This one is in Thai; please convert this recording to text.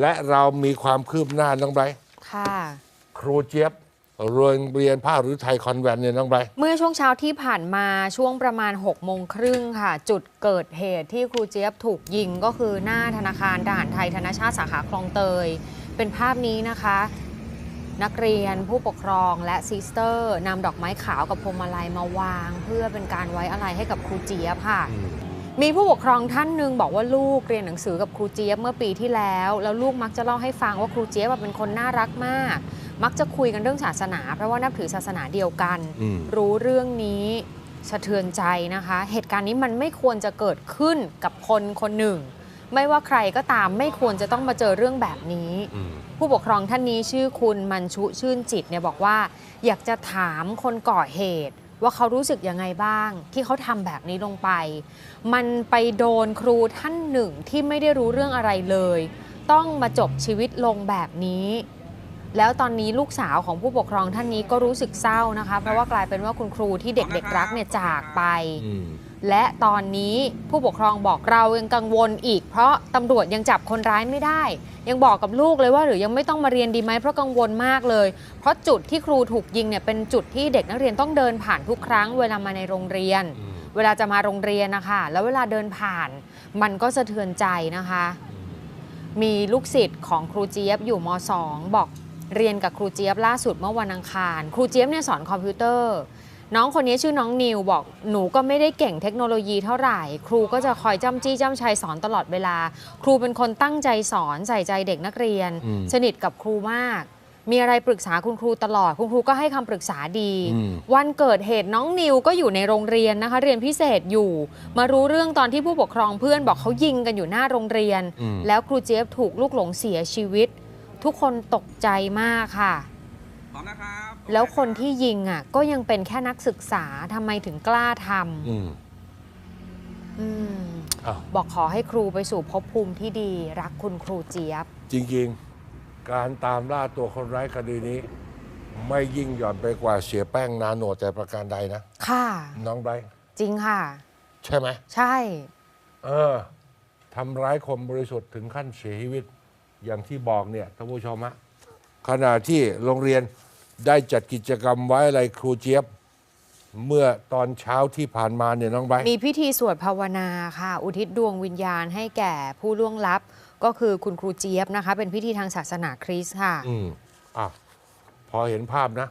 และเรามีความคืบหน้าน้องไบรท์ค่ะ ครูเจี๊ยบโรงเรียนภาคหรือไทยคอนแวนต์เนี่ยน้องไบรท์เมื่อช่วงเช้าที่ผ่านมาช่วงประมาณ6โมงครึ่งค่ะ จุดเกิดเหตุที่ครูเจี๊ยบถูกยิงก็คือหน้าธนาคารทหารไทยธนชาติสาขาคลองเตย เป็นภาพนี้นะคะ นักเรียนผู้ปกครองและซิสเตอร์นำดอกไม้ขาวกับพวงมาลัยมาวาง เพื่อเป็นการไว้อะไรให้กับครูเจี๊ยบค่ะ มีผู้ปกครองท่านหนึ่งบอกว่าลูกเรียนหนังสือกับครูเจี๊ยบเมื่อปีที่แล้ว แล้วลูกมักจะเล่าให้ฟังว่าครูเจี๊ยบเป็นคนน่ารักมาก มักจะคุยกันเรื่องศาสนา เพราะว่านับถือศาสนาเดียวกันอืมรู้เรื่องนี้สะเทือนใจนะคะ เหตุการณ์นี้มันไม่ควรจะเกิดขึ้นกับคนคนหนึ่ง ไม่ว่าใครก็ตามไม่ควรจะต้องมาเจอเรื่องแบบนี้อืมผู้ปกครองท่านนี้ชื่อคุณมันชุชื่นจิตเนี่ยบอกว่า อยากจะถามคนก่อเหตุ ว่าเขารู้สึกยังไงบ้าง ที่เขาทำแบบนี้ลงไป มันไปโดนครูท่านหนึ่งที่ไม่ได้รู้เรื่องอะไรเลย ต้องมาจบชีวิตลงแบบนี้ แล้วตอนนี้ลูกสาวของผู้ปกครองท่านนี้ก็รู้สึกเศร้านะคะ เพราะว่ากลายเป็นว่าคุณครูที่เด็กๆรักเนี่ยจากไปอืมและตอนนี้ผู้ปกครองบอกเรายังกังวลอีก เพราะตำรวจยังจับคนร้ายไม่ได้ ยังบอกกับลูกเลยว่าหรือยังไม่ต้องมาเรียนดีไหมเพราะกังวลมากเลย เพราะจุดที่ครูถูกยิงเนี่ยเป็นจุดที่เด็กนักเรียนต้องเดินผ่านทุกครั้งเวลามาในโรงเรียนอืมเวลาจะมาโรงเรียนนะคะแล้วเวลาเดินผ่าน มันก็สะเทือนใจนะคะ มีลูกศิษย์ของครูเจี๊ยบอยู่ม .2 บอก เรียนกับครูเจี๊ยบล่าสุดเมื่อวันอังคาร ครูเจี๊ยบเนี่ยสอนคอมพิวเตอร์ น้องคนนี้ชื่อน้องนิวบอกหนูก็ไม่ได้เก่งเทคโนโลยีเท่าไหร่ ครูก็จะคอยจ้ำจี้จ้ำชัยสอนตลอดเวลา ครูเป็นคนตั้งใจสอนใส่ใจเด็กนักเรียนอืมสนิทกับครูมาก มีอะไรปรึกษาคุณครูตลอด คุณครูก็ให้คำปรึกษาดีอืมวันเกิดเหตุน้องนิวก็อยู่ในโรงเรียนนะคะ เรียนพิเศษอยู่ มารู้เรื่องตอนที่ผู้ปกครองเพื่อนบอกเขายิงกันอยู่หน้าโรงเรียนอืมแล้วครูเจี๊ยบถูกลูกหลงเสียชีวิต ทุกคนตกใจมากค่ะพร้อมนะครับแล้วคนที่ยิงอะ ก็ยังเป็นแค่นักศึกษาทำไมถึงกล้าทอืมำอืมอ้าวบอกขอให้ครูไปสู่ภพภูมิที่ดี รักคุณครูเจี๊ยบ จริง ๆ การตามล่าตัวคนร้ายคดีนี้ ไม่ยิ่งหย่อนไปกว่าเสียแป้งนาโนดแต่ประการใดนะ ค่ะ น้องไบรท์จริงค่ะ ใช่ไหม ใช่ เออทำร้ายคนบริสุทธิ์ถึงขั้นเสียชีวิต อย่างที่บอกเนี่ยท่านผู้ชมฮะขณะที่โรงเรียนได้จัดกิจกรรมไว้อะไรครูเจี๊ยบ เมื่อตอนเช้าที่ผ่านมาเนี่ยน้องไบรท์มีพิธีสวดภาวนาค่ะ อุทิศดวงวิญญาณให้แก่ผู้ล่วงลับ ก็คือคุณครูเจี๊ยบนะคะ เป็นพิธีทางศาสนาคริสต์ค่ะ อืมอะพอเห็นภาพนะ